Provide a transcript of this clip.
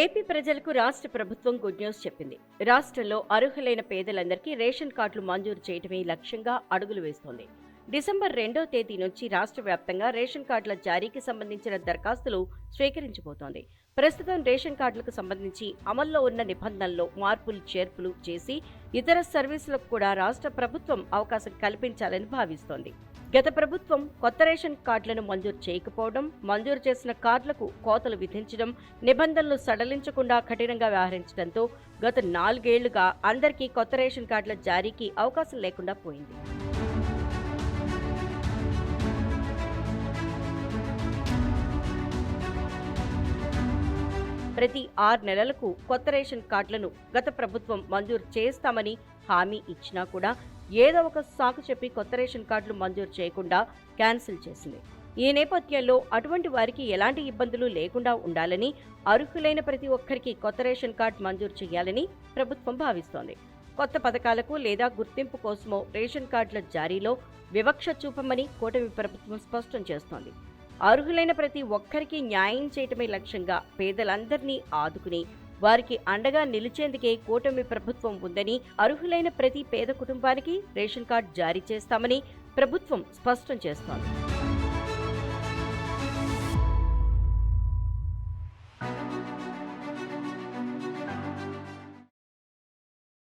AP ప్రజలకు రాష్ట్ర ప్రభుత్వం గుడ్ న్యూస్ చెప్పింది. రాష్ట్రంలో అర్హులైన పేదలందరికీ రేషన్ కార్డులు మంజూరు చేయడమే లక్ష్యంగా అడుగులు వేస్తోంది. డిసెంబర్ రెండో తేదీ నుంచి రాష్ట్ర వ్యాప్తంగా రేషన్ కార్డుల జారీకి సంబంధించిన దరఖాస్తులు స్వీకరించబోతోంది. ప్రస్తుతం రేషన్ కార్డులకు సంబంధించి అమల్లో ఉన్న నిబంధనల్లో మార్పులు చేర్పులు చేసి ఇతర సర్వీసులకు కూడా రాష్ట్ర ప్రభుత్వం అవకాశం కల్పించాలని భావిస్తోంది. గత ప్రభుత్వం కొత్త రేషన్ కార్డులను మంజూరు చేయకపోవడం మంజూరు చేసిన కార్డులకు కోతలు విధించడం నిబంధనలు సడలించకుండా కఠినంగా వ్యవహరించడంతో గత నాలుగేళ్ళుగా అందరికీ కొత్త రేషన్ కార్డుల జారీకి అవకాశం లేకుండా పోయింది. ప్రతి ఆరు నెలలకు కొత్త రేషన్ కార్డులను గత ప్రభుత్వం మంజూరు చేస్తామని హామీ ఇచ్చినా కూడా ఏదో ఒక సాకు చెప్పి కొత్త రేషన్ కార్డులు మంజూరు చేయకుండా క్యాన్సిల్ చేసింది. ఈ నేపథ్యంలో అటువంటి వారికి ఎలాంటి ఇబ్బందులు లేకుండా ఉండాలని అర్హులైన ప్రతి ఒక్కరికి కొత్త రేషన్ కార్డు మంజూరు చేయాలని ప్రభుత్వం భావిస్తోంది. కొత్త పథకాలకు లేదా గుర్తింపు కోసమో రేషన్ కార్డుల జారీలో వివక్ష చూపమని కూటమి ప్రభుత్వం స్పష్టం చేస్తోంది. అర్హులైన ప్రతి ఒక్కరికి న్యాయం చేయటమే లక్ష్యంగా పేదలందరినీ ఆదుకుని వారికి అండగా నిలిచేందుకే కూటమి ప్రభుత్వం ఉందని అర్హులైన ప్రతి పేద కుటుంబానికి రేషన్ కార్డు జారీ చేస్తామని ప్రభుత్వం స్పష్టం చేస్తోంది.